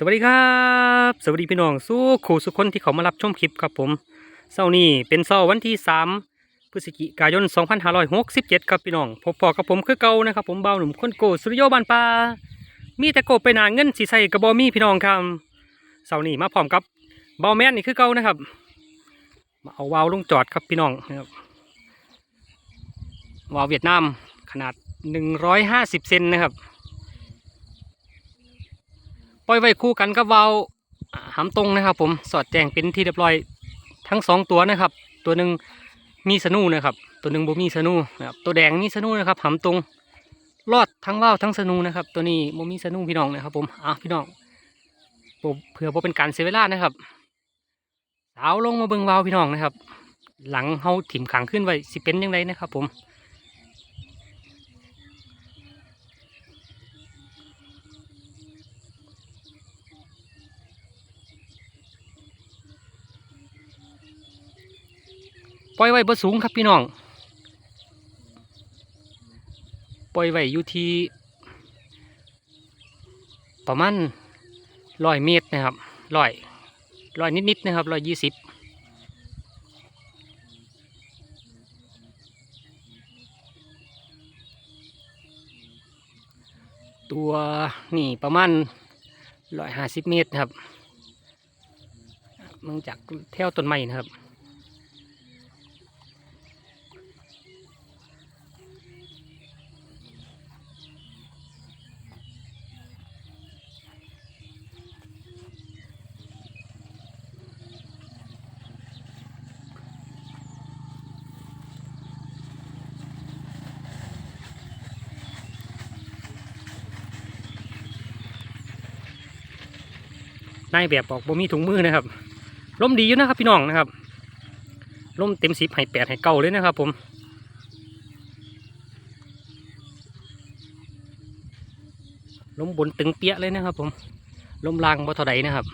สวัสดีครับ สวัสดีพี่น้องสู้ขู่สุกคนที่เขามารับชมคลิปครับผมเสาร์นี้เป็นเสาร์วันที่ 3 พฤศจิกายน 2567 ครับพี่น้องพบพอกับผมคือเก่านะครับผมเบาหนุ่มคนโกสุริโยบานปลามีแต่โกไปหนาเงินสีใสกระบอมีพี่น้องครับเสาร์นี้มาพร้อมกับเบาแมนนี่คือเก่านะครับ มาเอาวาวลงจอดครับพี่น้องนะครับวาวเวียดนามขนาด 150 เซนนะครับ ปล่อยไว้คู่กันกับวาวอ่าหำตรงนะครับ ผมสอดแจงเป็นที่เรียบร้อยทั้งสองตัวนะครับ ตัวหนึ่งมีสนูนะครับ ตัวหนึ่งบ่มีสนูนะครับตัวแดงมีสนูนะครับหำตรงรอดทั้งว่าวทั้งสนูนะครับ ตัวนี้บ่มีสนูพี่น้องนะครับ ผมอะพี่น้องเพื่อบ่เป็นการเสียเวลานะครับสาวลงมาเบิ่งวาวพี่น้องนะครับ หลังเฮาถิ่มขังขึ้นไว้สิเป็นยังไงนะครับ ผม ปล่อยไว้บ่สูงครับพี่น้อง ปล่อยไว้อยู่ที่ ประมาณร้อยเมตรนะครับร้อยร้อยนิดๆนะครับร้อยยี่สิบตัวนี่ประมาณร้อยห้าสิบเมตรครับมึงจากแถวต้นไม้นะครับ นายแบบบอกบ่มีถุงมือนะครับล้มดีอยู่นะครับพี่น้องนะครับล้มเต็มสิบให้แปดให้เก้าเลยนะครับ ผมลมบนตึงเปี้ยเลยนะครับ ผมลมล่างบ่เท่าใดนะครับ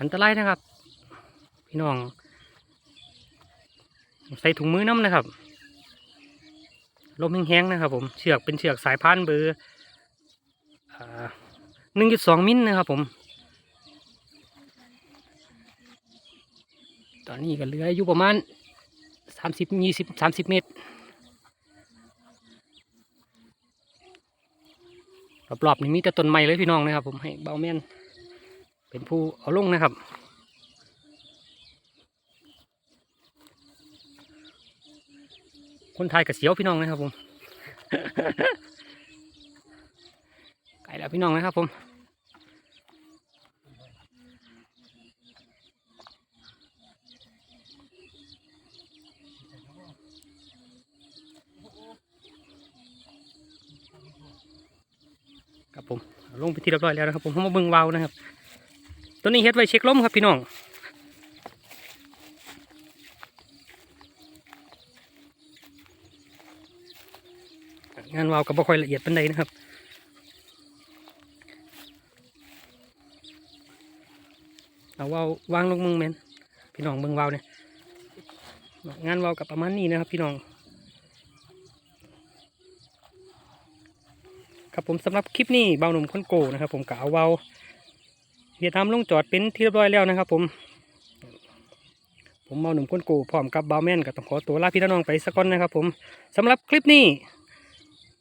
อันตรายนะครับ พี่น้อง ใส่ถุงมือน้ำนะครับ ลมแห้งๆนะครับผมเชือกเป็นเชือกสายพานธุ์เบอร์หนึ่งจุดสองมิลนะครับผม ตอนนี้ก็เหลืออยู่ประมาณสามสิบยี่สิบสามสิบเมตรรอบๆนี้มีแต่ต้นไม้เลยพี่น้องนะครับผมให้เบาแมนเป็นผู้เอาลงนะครับ คนไทยกับเสียวพี่น้องนะครับผมไก่แล้วพี่น้องนะครับผมครับผมลงไปที่เรียบร้อยแล้วนะครับผมผมมาเบิ่งวาวนะครับ ตัวนี้เฮ็ดไว้เช็คลมครับพี่น้อง งานวาวกับบ่ค่อยละเอียดเปานใดนะครับเอาวาววางลงมึงแมนพี่น้องเบิ่งวาวเนี่ยงานวาวกับประมาณนี้นะครับ พี่น้องครับผมสำหรับคลิปนี้เบาหนุ่มคนโกนะครับ ผมกะเอาวาวเวียดนามลงจอดเป็นที่เรียบร้อยแล้วนะครับ ผม ผมเบาหนุ่มคนโกพร้อมกับเบาแม่นก็ต้องขอตัวลาพี่น้องไปสักก่อนนะครับ ผมสำหรับคลิปนี้